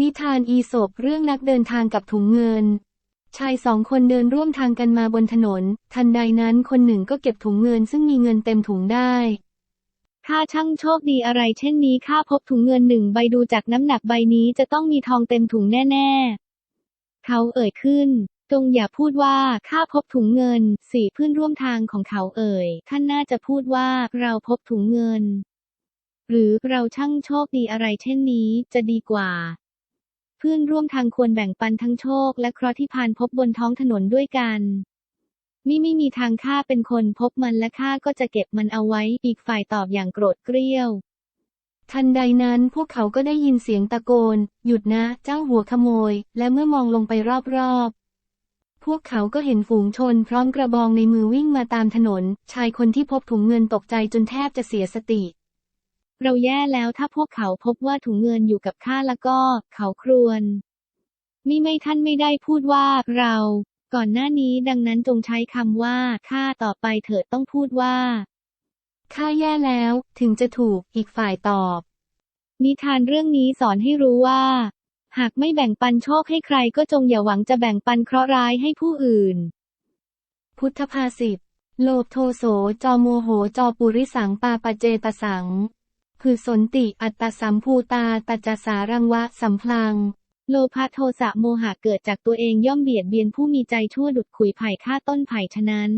นิทานอีสบเรื่องนักเดินทางกับถุงเงิน ชายสองคนเดินร่วมทางกันมาบนถนน ทันใดนั้นคนหนึ่งก็เก็บถุงเงินซึ่งมีเงินเต็มถุงได้ข้าช่างโชคดีอะไรเช่นนี้ข้าพบถุงเงินหนึ่งใบดูจากน้ำหนักใบนี้จะต้องมีทองเต็มถุงแน่ ๆ เขาเอ่ยขึ้นจงอย่าพูดว่าข้าพบถุงเงินสี่เพื่อนร่วมทางของเขาเอ่ย ท่านน่าจะพูดว่าเราพบถุงเงิน หรือเราช่างโชคดีอะไรเช่นนี้จะดีกว่า พื่อนร่วมทางควรแบ่งปันทั้งโชค และเคราะห์ที่พานพบบนท้องถนนด้วยกันมิไม่มีทางข้าเป็นคนพบมันและข้าก็จะเก็บมันเอาไว้ อีกฝ่ายตอบอย่างโกรธเกรี้ยว ทันใดนั้นพวกเขาก็ได้ยินเสียงตะโกน หยุดนะ เจ้าหัวขโมย และเมื่อมองลงไปรอบๆ พวกเขาก็เห็นฝูงชนพร้อมกระบองในมือวิ่งมาตามถนน ชายคนที่พบถุงเงินตกใจจนแทบจะเสียสติ เราแย่แล้วถ้าพวกเขาพบว่าถุงเงินอยู่กับข้าแล้วก็ เขาครวญมิไม่ท่านไม่ได้พูดว่าเรา ก่อนหน้านี้ดังนั้นจงใช้คำว่าข้าต่อไปเถิดต้องพูดว่าข้าแย่แล้วถึงจะถูกอีกฝ่ายตอบ นิทานเรื่องนี้สอนให้รู้ว่า หากไม่แบ่งปันโชคให้ใครก็จงอย่าหวังจะแบ่งปันเคราะห์ร้ายให้ผู้อื่น พุทธภาษิตโลภโทโสจอโมโหจอปุริสังปาปเจตสัง คือสนติอัตตสัมภูตาตัจสารังวะสัมพลัง โลภะโทสะโมหะเกิดจากตัวเองย่อมเบียดเบียนผู้มีใจชั่วดุดขุยไผ่ฆ่าต้นไผ่ฉะนั้น